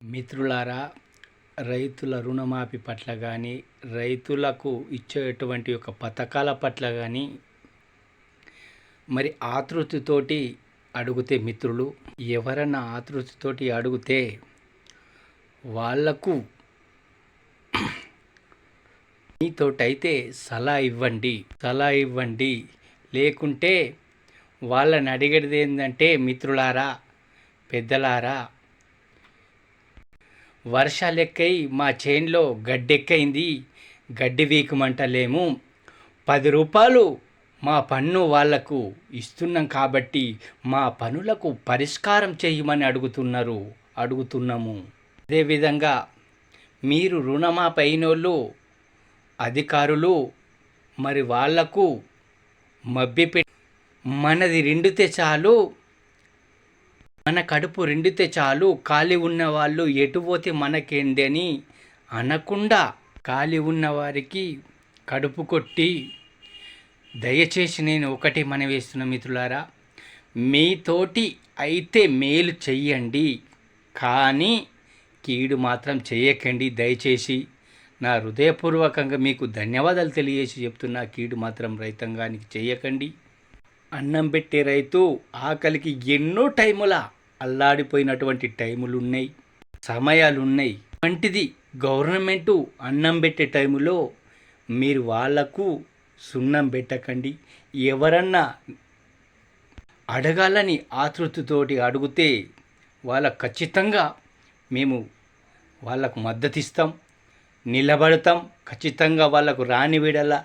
మిత్రులారా రైతుల రుణమాఫీ పట్ల కానీ రైతులకు ఇచ్చేటువంటి ఒక పథకాల పట్ల కానీ మరి ఆతృతితోటి అడిగితే మిత్రులు ఎవరన్నా ఆతృతితోటి అడిగితే వాళ్ళకు మీతోటైతే సలహా ఇవ్వండి సలహా ఇవ్వండి. లేకుంటే వాళ్ళని అడిగేది ఏంటంటే మిత్రులారా పెద్దలారా వర్షాలెక్కై మా చేన్లో గడ్డెక్కైంది గడ్డి వీకమంటలేము. పది రూపాయలు మా పన్ను వాళ్ళకు ఇస్తున్నాం కాబట్టి మా పనులకు పరిష్కారం చేయమని అడుగుతున్నారు అడుగుతున్నాము. అదేవిధంగా మీరు రుణమాపైనోళ్ళు అధికారులు మరి వాళ్ళకు మభ్యపెట్టి మనది రెండితే చాలు. మన కడుపు రెండితే చాలు ఖాళీ ఉన్నవాళ్ళు ఎటుపోతే మనకేందని మనకేంది అని అనకుండా ఖాళీ ఉన్నవారికి కడుపు కొట్టి దయచేసి నేను ఒకటి మనవేస్తున్న మిత్రులారా. మీతోటి అయితే మేలు చెయ్యండి కానీ కీడు మాత్రం చేయకండి దయచేసి నా హృదయపూర్వకంగా మీకు ధన్యవాదాలు తెలియజేసి చెప్తున్నా కీడు మాత్రం రైతాంగానికి చేయకండి అన్నం పెట్టే రైతు ఆకలికి ఎన్నో టైముల అల్లాడిపోయినటువంటి టైములు ఉన్నాయి సమయాలు ఉన్నాయి వంటిది గవర్నమెంటు అన్నం పెట్టే టైములో మీరు వాళ్ళకు సున్నం పెట్టకండి. ఎవరన్నా అడగాలని ఆతృతతోటి అడిగితే వాళ్ళకు ఖచ్చితంగా మేము వాళ్ళకు మద్దతిస్తాం నిలబడతాం. ఖచ్చితంగా వాళ్ళకు రాని విడలా